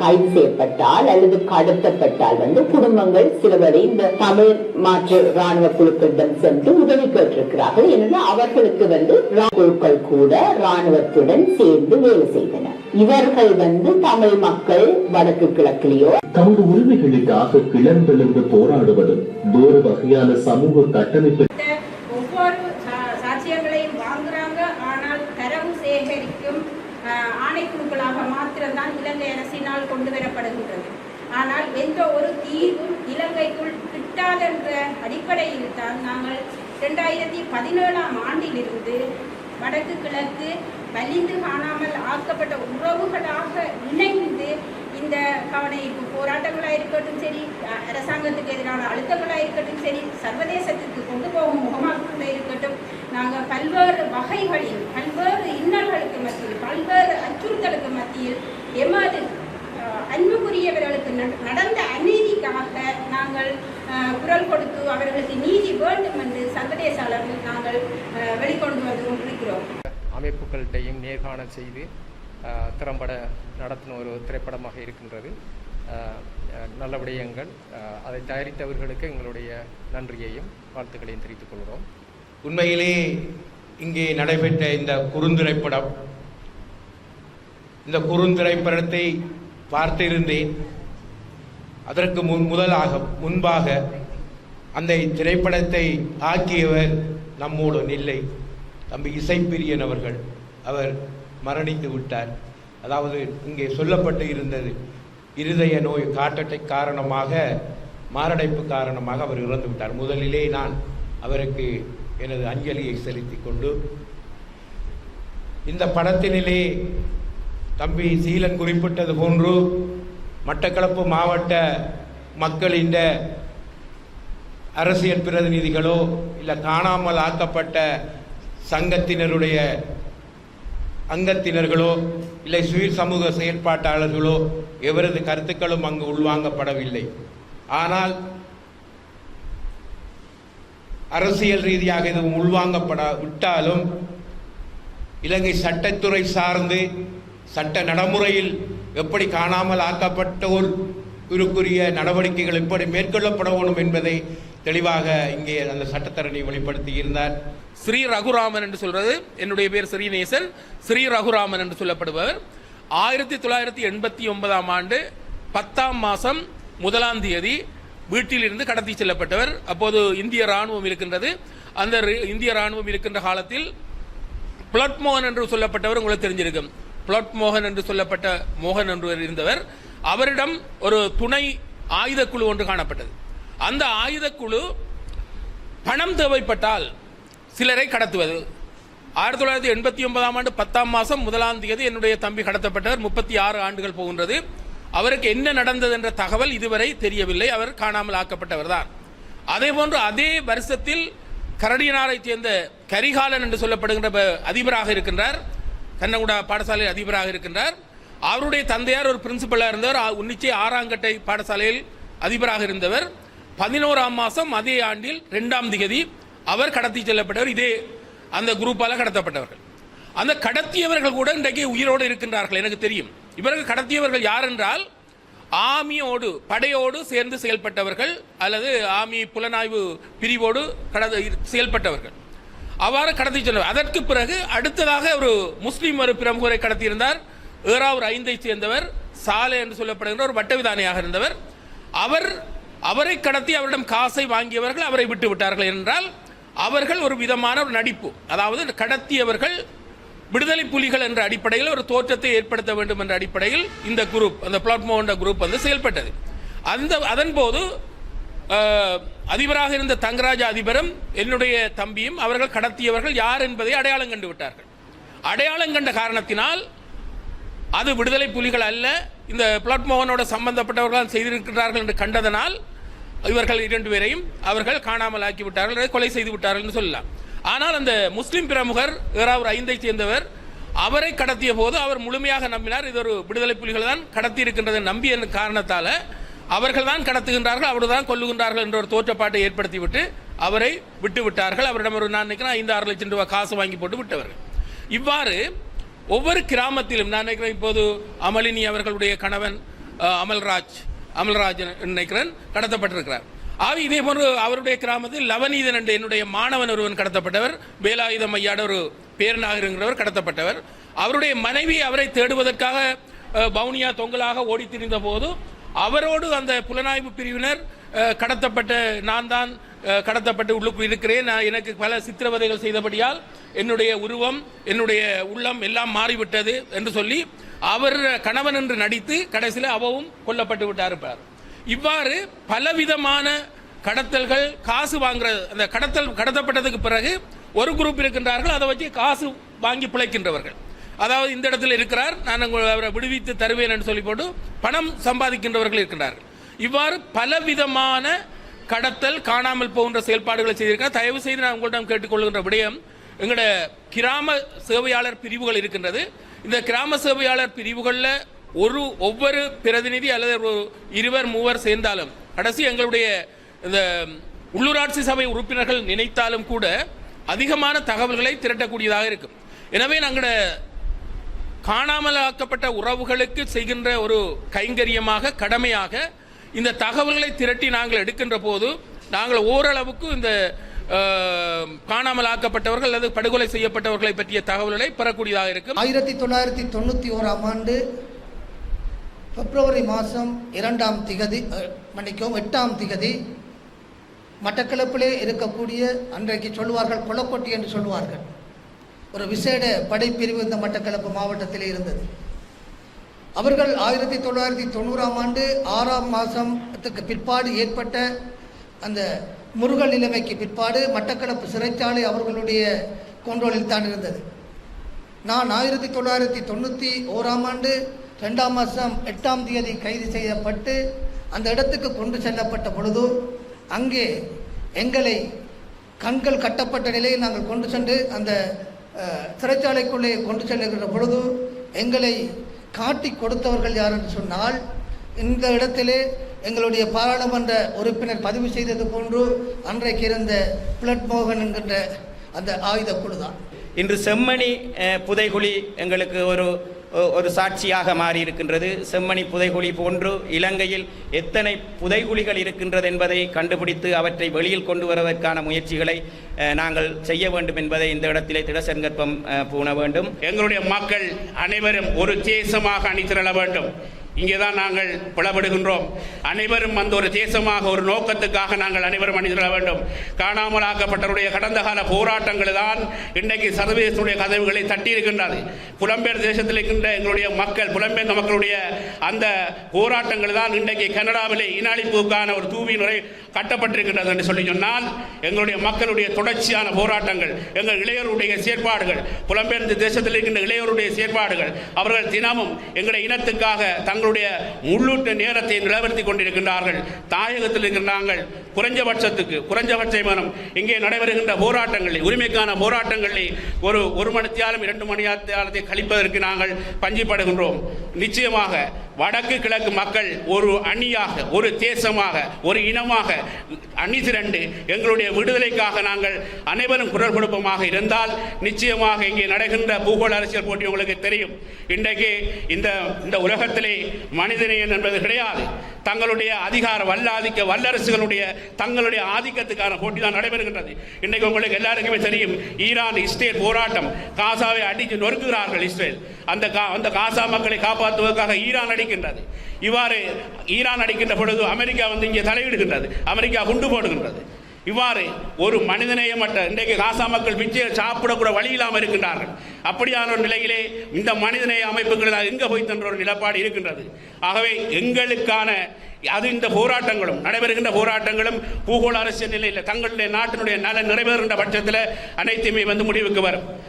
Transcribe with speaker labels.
Speaker 1: கைது செய்யப்பட்டால் அல்லது கடத்தப்பட்டால் வந்து குடும்பங்கள் சிலவரை இந்த தமிழ் மாற்று ராணுவ குழுக்களிடம் சென்று உதவி கேட்டிருக்கிறார்கள். எனவே அவர்களுக்கு வந்து குழுக்கள் கூட ராணுவத்துடன் சேர்ந்து வேலை செய்தனர். இவர்கள் வந்து தமிழ் மக்கள் வடக்கு கிழக்கிலேயோ
Speaker 2: தமது உரிமைகளுக்காக கிளர்ந்தெழுந்து போராடுவதும் வேறு வகையான சமூக கட்டமைப்பு
Speaker 3: ஆஹ், மாத்திரம்தான் இலங்கை அரசினால் கொண்டு வரப்படுகின்றது. ஆனால் எந்த ஒரு தீர்வும் இலங்கைக்குள் கிட்டாத என்ற அடிப்படையில் தான் நாங்கள் ரெண்டாயிரத்தி பதினேழாம் ஆண்டிலிருந்து வடக்கு கிழக்கு வலிந்து காணாமல் ஆக்கப்பட்ட உறவுகளாக இணைந்து இந்த கவனஈர்ப்பு போராட்டங்களாக இருக்கட்டும் சரி அரசாங்கத்துக்கு எதிரான அழுத்தங்களாக இருக்கட்டும் சரி சர்வதேசத்துக்கு கொண்டு போகும் முகமாக இருக்கட்டும் நாங்கள் பல்வேறு வகைகளில் பல்வேறு பல்வேறு அச்சுறுத்தலுக்கு மத்தியில் எமது அன்புக்குரியவர்களுக்கு நட- நடந்த அநீதிக்காக நாங்கள் குரல் கொடுத்து அவர்களுக்கு நீதி வேண்டும் என்று சர்வதேச அளவில் நாங்கள் வெளிக்கொண்டு வந்து கொண்டிருக்கிறோம்
Speaker 4: அமைப்புகள்கிட்டையும் நேர்காணல் செய்து திறம்பட நடத்தின ஒரு திரைப்படமாக இருக்கின்றது. நல்ல விடயங்கள். அதை தயாரித்தவர்களுக்கு எங்களுடைய நன்றியையும் வாழ்த்துக்களையும் தெரிவித்துக் கொள்கிறோம்.
Speaker 5: உண்மையிலே இங்கே நடைபெற்ற இந்த குறுந்திரைப்படம் இந்த குறுந்திரைப்படத்தை பார்த்திருந்தேன். அதற்கு முன் முதலாக முன்பாக அந்த திரைப்படத்தை ஆக்கியவர் நம்மோடு இல்லை தம்பி இசைப்பிரியன் அவர்கள். அவர் மரணித்து விட்டார். அதாவது இங்கே சொல்லப்பட்டு இருந்தது இருதய நோய் காட்டட்டை காரணமாக மாரடைப்பு காரணமாக அவர் இறந்து விட்டார். முதலிலே நான் அவருக்கு எனது அஞ்சலியை செலுத்தி கொண்டு இந்த படத்தினிலே தம்பி சீலன் குறிப்பிட்டது போன்று மட்டக்களப்பு மாவட்ட மக்களின் அரசியல் பிரதிநிதிகளோ இல்லை காணாமல் ஆக்கப்பட்ட சங்கத்தினருடைய அங்கத்தினர்களோ இல்லை சுய சமூக செயற்பாட்டாளர்களோ எவரது கருத்துக்களும் அங்கு உள்வாங்கப்படவில்லை. ஆனால் அரசியல் ரீதியாக இது உள்வாங்கப்பட விட்டாலும் இலங்கை சட்டத்துறை சார்ந்து சட்ட நடைமுறையில் எப்படி காணாமல் ஆக்கப்பட்டோர் இருக்குரிய நடவடிக்கைகள் எப்படி மேற்கொள்ளப்பட வேண்டும் என்பதை தெளிவாக இங்கே அந்த சட்டத்தரணி வெளிப்படுத்தி இருந்தார்.
Speaker 6: ஸ்ரீ ரகுராமன் என்று சொல்றது என்னுடைய பேர் ஸ்ரீநேசன். ஸ்ரீ ரகுராமன் என்று சொல்லப்படுபவர். ஆயிரத்தி தொள்ளாயிரத்தி எண்பத்தி ஒன்பதாம் ஆண்டு பத்தாம் மாதம் முதலாம் தேதி வீட்டிலிருந்து கடத்தி செல்லப்பட்டவர். அப்போது இந்திய ராணுவம் இருக்கின்றது. அந்த இந்திய ராணுவம் இருக்கின்ற காலத்தில் பிளட்மோகன் என்று சொல்லப்பட்டவர் உங்களுக்கு தெரிஞ்சிருக்கும். பிளாட் மோகன் என்று சொல்லப்பட்ட மோகன் என்று இருந்தவர் அவரிடம் ஒரு துணை ஆயுதக்குழு ஒன்று காணப்பட்டது. அந்த ஆயுதக்குழு பணம் தேவைப்பட்டால் சிலரை கடத்துவது. ஆயிரத்தி தொள்ளாயிரத்தி எண்பத்தி ஒன்பதாம் ஆண்டு பத்தாம் மாதம் முதலாம் தேதி என்னுடைய தம்பி கடத்தப்பட்டவர். முப்பத்தி ஆறு ஆண்டுகள் போகின்றது. அவருக்கு என்ன நடந்தது என்ற தகவல் இதுவரை தெரியவில்லை. அவர் காணாமல் ஆக்கப்பட்டவர் தான். அதே போன்று அதே வருஷத்தில் கரடியனாரை சேர்ந்த கரிகாலன் என்று சொல்லப்படுகின்ற ப- அதிபராக இருக்கின்றார். கண்ணகுடா பாடசாலை அதிபராக இருக்கின்றார். அவருடைய தந்தையார் ஒரு பிரின்சிபலாக இருந்தவர் உன்னிச்சை ஆறாங்கட்டை பாடசாலையில் அதிபராக இருந்தவர். பதினோராம் மாதம் அதே ஆண்டில் ரெண்டாம் திகதி அவர் கடத்தி செல்லப்பட்டவர். இதே அந்த குரூப்பால் கடத்தப்பட்டவர்கள். அந்த கடத்தியவர்கள் கூட இன்றைக்கு உயிரோடு இருக்கின்றார்கள் எனக்கு தெரியும். இவர்கள் கடத்தியவர்கள் யார் என்றால் ஆமியோடு படையோடு சேர்ந்து செயல்பட்டவர்கள் அல்லது ஆமி புலனாய்வு பிரிவோடு கடந்த செயல்பட்டவர்கள். அவ்வாறு கடத்தி சென்றார் அதற்கு பிறகு அடுத்ததாக ஒரு முஸ்லீம் ஒரு பிரமுகரை கடத்தியிருந்தார். ஏறாவூர் ஐந்தை சேர்ந்தவர் சாலை என்று சொல்லப்படுகின்ற ஒரு வட்டவிதானியாக இருந்தவர். அவர் அவரை கடத்தி அவரிடம் காசை வாங்கியவர்கள் அவரை விட்டு விட்டார்கள் என்றால் அவர்கள் ஒரு விதமான ஒரு நடிப்பு. அதாவது கடத்தியவர்கள் விடுதலை புலிகள் என்ற அடிப்படையில் ஒரு தோற்றத்தை ஏற்படுத்த வேண்டும் என்ற அடிப்படையில் இந்த குரூப் அந்த பிளாட்மோன்ற குரூப் வந்து செயல்பட்டது. அந்த அதன் போது அதிபராக இருந்த தங்கராஜ அதிபரும் என்னுடைய தம்பியும் அவர்கள் கடத்தியவர்கள் யார் என்பதை அடையாளம் கண்டு விட்டார்கள். அடையாளம் கண்ட காரணத்தினால் அது விடுதலை புலிகள் அல்ல. இந்த பிளாட்மோகனோட சம்பந்தப்பட்டவர்கள் செய்திருக்கிறார்கள் என்று கண்டதனால் இவர்கள் இரண்டு பேரையும் அவர்கள் காணாமல் ஆக்கிவிட்டார்கள் கொலை செய்து விட்டார்கள் என்று சொல்லலாம். ஆனால் அந்த முஸ்லிம் பிரமுகர் ஏறாவூர் ஐந்தை சேர்ந்தவர் அவரை கடத்திய போது அவர் முழுமையாக நம்பினார். இது ஒரு விடுதலை புலிகள் தான் கடத்தி இருக்கின்றதை நம்பிய காரணத்தால் அவர்கள் தான் கடத்துகின்றார்கள் அவர்கள் தான் கொல்லுகின்றார்கள் என்ற ஒரு தோற்றப்பாட்டை ஏற்படுத்திவிட்டு அவரை விட்டு விட்டார்கள் அவரிடம் ஒரு நான் நினைக்கிறேன் ஐந்து ஆறு லட்சம் ரூபாய் காசு வாங்கி போட்டு விட்டவர்கள். இவ்வாறு ஒவ்வொரு கிராமத்திலும் நான் நினைக்கிறேன் இப்போது அமலினி அவர்களுடைய கணவன் அமல்ராஜ் அமல்ராஜ் நினைக்கிறேன் கடத்தப்பட்டிருக்கிறார். ஆவி இதே போன்று அவருடைய கிராமத்தில் லவநீதன் என்ற என்னுடைய மாணவன் ஒருவன் கடத்தப்பட்டவர் வேலாயுதம் ஐயாட ஒரு பேரநாகருங்கிறவர் கடத்தப்பட்டவர். அவருடைய மனைவி அவரை தேடுவதற்காக பவுனியா தொங்கலாக ஓடி திரிந்த போது அவரோடு அந்த புலனாய்வு பிரிவினர் கடத்தப்பட்ட நான் தான் கடத்தப்பட்டு உள்ளுக்கு இருக்கிறேன். நான் எனக்கு பல சித்திரவதைகள் செய்தபடியால் என்னுடைய உருவம் என்னுடைய உள்ளம் எல்லாம் மாறிவிட்டது என்று சொல்லி அவர் கணவன் என்று நடித்து கடைசியில் அவவும் கொல்லப்பட்டு விட்டார் இருப்பார் இவ்வாறு பலவிதமான கடத்தல்கள் காசு வாங்குற அந்த கடத்தல் கடத்தப்பட்டதுக்கு பிறகு ஒரு குரூப் இருக்கின்றார்கள். அதை வச்சு காசு வாங்கி பிழைக்கின்றவர்கள். அதாவது இந்த இடத்துல இருக்கிறார். நான் உங்களை அவரை விடுவித்து தருவேன் என்று சொல்லி போட்டு பணம் சம்பாதிக்கின்றவர்கள் இருக்கின்றார் இவ்வாறு பலவிதமான கடத்தல் காணாமல் போகின்ற செயல்பாடுகளை செய்திருக்கிறார். தயவு செய்து நான் உங்களிடம் கேட்டுக்கொள்கின்ற விடயம் எங்களோட கிராம சேவையாளர் பிரிவுகள் இருக்கின்றது. இந்த கிராம சேவையாளர் பிரிவுகளில் ஒரு ஒவ்வொரு பிரதிநிதி அல்லது ஒரு இருவர் மூவர் சேர்ந்தாலும் கடைசி எங்களுடைய இந்த உள்ளூராட்சி சபை உறுப்பினர்கள் நினைத்தாலும் கூட அதிகமான தகவல்களை திரட்டக்கூடியதாக இருக்கும். எனவே நாங்களோட காணாமலாக்கப்பட்ட உறவுகளுக்கு செய்கின்ற ஒரு கைங்கரியமாக கடமையாக இந்த தகவல்களை திரட்டி நாங்கள் எடுக்கின்ற போது நாங்கள் ஓரளவுக்கு இந்த காணாமல் காணாமலாக்கப்பட்டவர்கள் அல்லது படுகொலை செய்யப்பட்டவர்களை பற்றிய தகவல்களை பெறக்கூடியதாக இருக்கும்.
Speaker 7: ஆயிரத்தி தொள்ளாயிரத்தி தொண்ணூற்றி ஓராம் ஆண்டு பிப்ரவரி மாதம் இரண்டாம் திகதி மன்னிக்கும் மன்னிக்கவும் எட்டாம் திகதி மட்டக்களப்பிலே இருக்கக்கூடிய அன்றைக்கு சொல்லுவார்கள் கொலக்கொட்டி என்று சொல்லுவார்கள். ஒரு விசேட படைப்பிரிவு இந்த மட்டக்களப்பு மாவட்டத்தில் இருந்தது. அவர்கள் ஆயிரத்தி தொள்ளாயிரத்தி தொண்ணூறாம் ஆண்டு ஆறாம் மாதத்துக்கு பிற்பாடு ஏற்பட்ட அந்த முருகல் நிலைமைக்கு பிற்பாடு மட்டக்களப்பு சிறைச்சாலை அவர்களுடைய கொண்டோலில் தான் இருந்தது. நான் ஆயிரத்தி தொள்ளாயிரத்தி தொண்ணூற்றி ஓராம் ஆண்டு ரெண்டாம் மாதம் எட்டாம் தேதி கைது செய்யப்பட்டு அந்த இடத்துக்கு கொண்டு செல்லப்பட்ட பொழுது அங்கே எங்களை கண்கள் கட்டப்பட்ட நிலையில் நாங்கள் கொண்டு சென்று அந்த சிறைச்சாலைக்குள்ளே கொண்டு செல்லுகின்ற பொழுது எங்களை காட்டி கொடுத்தவர்கள் யார் என்று சொன்னால் இந்த இடத்திலே எங்களுடைய பாராளுமன்ற உறுப்பினர் பதிவு செய்தது போன்று அன்றைக்கு இருந்த பிளட் மோகன் என்கின்ற அந்த ஆயுத குழுதான்.
Speaker 8: இன்று செம்மணி புதைகுழி எங்களுக்கு ஒரு ஒரு சாட்சியாக மாறியிருக்கின்றது. செம்மணி புதைகுழி போன்று இலங்கையில் எத்தனை புதைகுழிகள் இருக்கின்றது என்பதை கண்டுபிடித்து அவற்றை வெளியில் கொண்டு வருவதற்கான முயற்சிகளை நாங்கள் செய்ய வேண்டும் என்பதை இந்த இடத்திலே திடசங்கற்பம் பூண வேண்டும்.
Speaker 9: எங்களுடைய மக்கள் அனைவரும் ஒரு தேசமாக அணிதிரள வேண்டும். இங்கேதான் நாங்கள் புலப்படுகின்றோம். அனைவரும் அந்த ஒரு தேசமாக ஒரு நோக்கத்துக்காக நாங்கள் அனைவரும் அணிந்துள்ள வேண்டும். காணாமலாக்கப்பட்டவருடைய கடந்த கால போராட்டங்கள் தான் இன்றைக்கு சர்வதேசனுடைய கதவுகளை தட்டியிருக்கின்றது. புலம்பெயர் தேசத்தில் இருக்கின்ற எங்களுடைய மக்கள் புலம்பெயர்ந்த மக்களுடைய அந்த போராட்டங்கள் தான் இன்றைக்கு கனடாவிலே இனஅழிப்புக்கான ஒரு தூவி நுரை கட்டப்பட்டிருக்கின்றது என்று சொல்லி சொன்னால் எங்களுடைய மக்களுடைய தொடர்ச்சியான போராட்டங்கள் எங்கள் இளையோருடைய செயற்பாடுகள் புலம்பெயர்ந்த தேசத்தில் இருக்கின்ற இளையோருடைய செயற்பாடுகள் அவர்கள் தினமும் எங்களுடைய இனத்துக்காக தங்களுடைய உள்ளூட்டு நேரத்தை நிலவர்த்தி கொண்டிருக்கின்றார்கள். தாயகத்தில் இருக்கின்ற நாங்கள் குறைஞ்சபட்சத்துக்கு குறைஞ்சபட்ச மனம் இங்கே நடைபெறுகின்ற போராட்டங்களில் உரிமைக்கான போராட்டங்களில் ஒரு ஒரு மணித்தியாலம் இரண்டு மணித்தியாலத்தை கழிப்பதற்கு நாங்கள் பஞ்சிப்படுகின்றோம். நிச்சயமாக வடக்கு கிழக்கு மக்கள் ஒரு அணியாக ஒரு தேசமாக ஒரு இனமாக அணி திரண்டு எங்களுடைய விடுதலைக்காக நாங்கள் அனைவரும் குரல் கொடுப்போமாக இருந்தால் நிச்சயமாக இங்கே நடக்கின்ற பூகோள அரசியல் போட்டி உங்களுக்கு தெரியும். இன்றைக்கு இந்த இந்த உலகத்திலே மனிதநேயம் என்பது கிடையாது. தங்களுடைய அதிகார வல்லாதிக்க வல்லரசுகளுடைய தங்களுடைய ஆதிக்கத்துக்கான போட்டி தான் நடைபெறுகின்றது. இன்றைக்கு உங்களுக்கு எல்லாருக்குமே தெரியும் ஈரான் இஸ்ரேல் போராட்டம். காசாவை அடித்து நொறுக்குகிறார்கள் இஸ்ரேல். அந்த கா- அந்த காசா மக்களை காப்பாற்றுவதற்காக ஈரான் அடிக்கின்றது இவ்வாறு ஈரான் அடிக்கின்ற பொழுது அமெரிக்கா வந்து இங்கே தலையிடுகின்றது. அமெரிக்கா குண்டு போடுகின்றது. இவ்வாறு ஒரு மனிதநேயமற்ற இன்றைக்கு காசா மக்கள் பிச்சை சாப்பிடக்கூட வழி இல்லாமல் இருக்கின்றார்கள். அப்படியான ஒரு நிலையிலே இந்த மனிதநேய அமைப்புகள் எங்கே போய் தன்ற ஒரு நிலப்பாடு இருக்கின்றது. ஆகவே எங்களுக்கான அது இந்த போராட்டங்களும் நடைபெறுகின்ற போராட்டங்களும் பூகோள அரசியல் நிலையில் தங்களுடைய நாட்டினுடைய நலன் நிறைவேறுகின்ற பட்சத்தில் அனைத்துமே வந்து முடிவுக்கு வரும்.